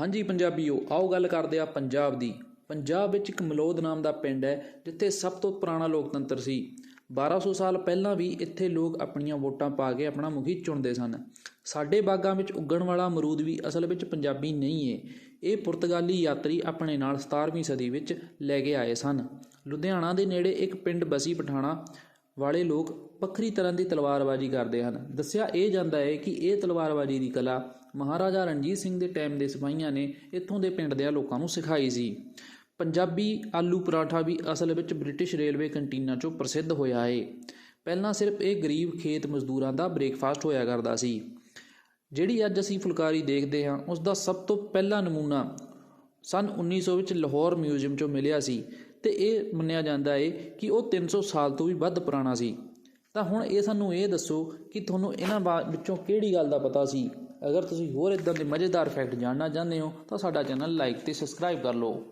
ਹਾਂਜੀ ਪੰਜਾਬੀਓ, ਆਓ ਗੱਲ ਕਰਦੇ ਆ ਪੰਜਾਬ ਦੀ। ਪੰਜਾਬ ਵਿੱਚ ਇੱਕ ਮਲੋਦ ਨਾਮ ਦਾ ਪਿੰਡ ਹੈ, ਜਿੱਥੇ ਸਭ ਤੋਂ ਪੁਰਾਣਾ ਲੋਕਤੰਤਰ ਸੀ। 1200 ਸਾਲ ਪਹਿਲਾਂ ਵੀ ਇੱਥੇ ਲੋਕ ਆਪਣੀਆਂ ਵੋਟਾਂ ਪਾ ਕੇ ਆਪਣਾ ਮੁਖੀ ਚੁਣਦੇ ਸਨ। ਸਾਡੇ ਬਾਗਾਂ ਵਿੱਚ ਉੱਗਣ ਵਾਲਾ ਅਮਰੂਦ ਵੀ ਅਸਲ ਵਿੱਚ ਪੰਜਾਬੀ ਨਹੀਂ ਏ। ਇਹ ਪੁਰਤਗਾਲੀ ਯਾਤਰੀ ਆਪਣੇ ਨਾਲ 17ਵੀਂ ਸਦੀ ਵਿੱਚ ਲੈ ਕੇ ਆਏ ਸਨ। ਲੁਧਿਆਣਾ ਦੇ ਨੇੜੇ ਇੱਕ ਪਿੰਡ ਬਸੀ ਪਠਾਣਾ ਵਾਲੇ ਲੋਕ ਵੱਖਰੀ ਤਰ੍ਹਾਂ ਦੀ ਤਲਵਾਰਬਾਜ਼ੀ ਕਰਦੇ ਹਨ। ਦੱਸਿਆ ਇਹ ਜਾਂਦਾ ਹੈ ਕਿ ਇਹ ਤਲਵਾਰਬਾਜ਼ੀ ਦੀ ਕਲਾ ਮਹਾਰਾਜਾ ਰਣਜੀਤ ਸਿੰਘ ਦੇ ਟਾਈਮ ਦੇ ਸਿਪਾਹੀਆਂ ਨੇ ਇੱਥੋਂ ਦੇ ਪਿੰਡ ਦੇ ਲੋਕਾਂ ਨੂੰ ਸਿਖਾਈ ਸੀ। ਪੰਜਾਬੀ ਆਲੂ ਪਰਾਠਾ ਵੀ ਅਸਲ ਵਿੱਚ ਬ੍ਰਿਟਿਸ਼ ਰੇਲਵੇ ਕੰਟੀਨਾਂ 'ਚੋਂ ਪ੍ਰਸਿੱਧ ਹੋਇਆ ਹੈ ਪਹਿਲਾਂ ਸਿਰਫ ਇਹ ਗਰੀਬ ਖੇਤ ਮਜ਼ਦੂਰਾਂ ਦਾ ਬ੍ਰੇਕਫਾਸਟ ਹੋਇਆ ਕਰਦਾ ਸੀ। ਜਿਹੜੀ ਅੱਜ ਅਸੀਂ ਫੁਲਕਾਰੀ ਦੇਖਦੇ ਹਾਂ ਉਸ ਦਾ ਸਭ ਤੋਂ ਪਹਿਲਾ ਨਮੂਨਾ ਸਨ 1900 ਵਿੱਚ ਲਾਹੌਰ ਮਿਊਜ਼ੀਅਮ 'ਚੋਂ ਮਿਲਿਆ ਸੀ। ਤੇ ਇਹ ਮੰਨਿਆ ਜਾਂਦਾ ਏ ਕਿ ਉਹ 300 ਸਾਲ ਤੋਂ ਵੀ ਵੱਧ ਪੁਰਾਣਾ ਸੀ। ਤਾਂ ਹੁਣ ਇਹ ਸਾਨੂੰ ਇਹ ਦੱਸੋ ਕਿ ਤੁਹਾਨੂੰ ਇਹਨਾਂ ਬਾ- ਵਿੱਚੋਂ ਕਿਹੜੀ ਗੱਲ ਦਾ ਪਤਾ ਸੀ? ਅਗਰ ਤੁਸੀਂ ਹੋਰ ਇਦਾਂ ਦੇ ਮਜ਼ੇਦਾਰ ਫੈਕਟ ਜਾਣਨਾ ਚਾਹੁੰਦੇ ਹੋ ਤਾਂ ਸਾਡਾ ਚੈਨਲ ਲਾਈਕ ਤੇ ਸਬਸਕ੍ਰਾਈਬ ਕਰ ਲਓ।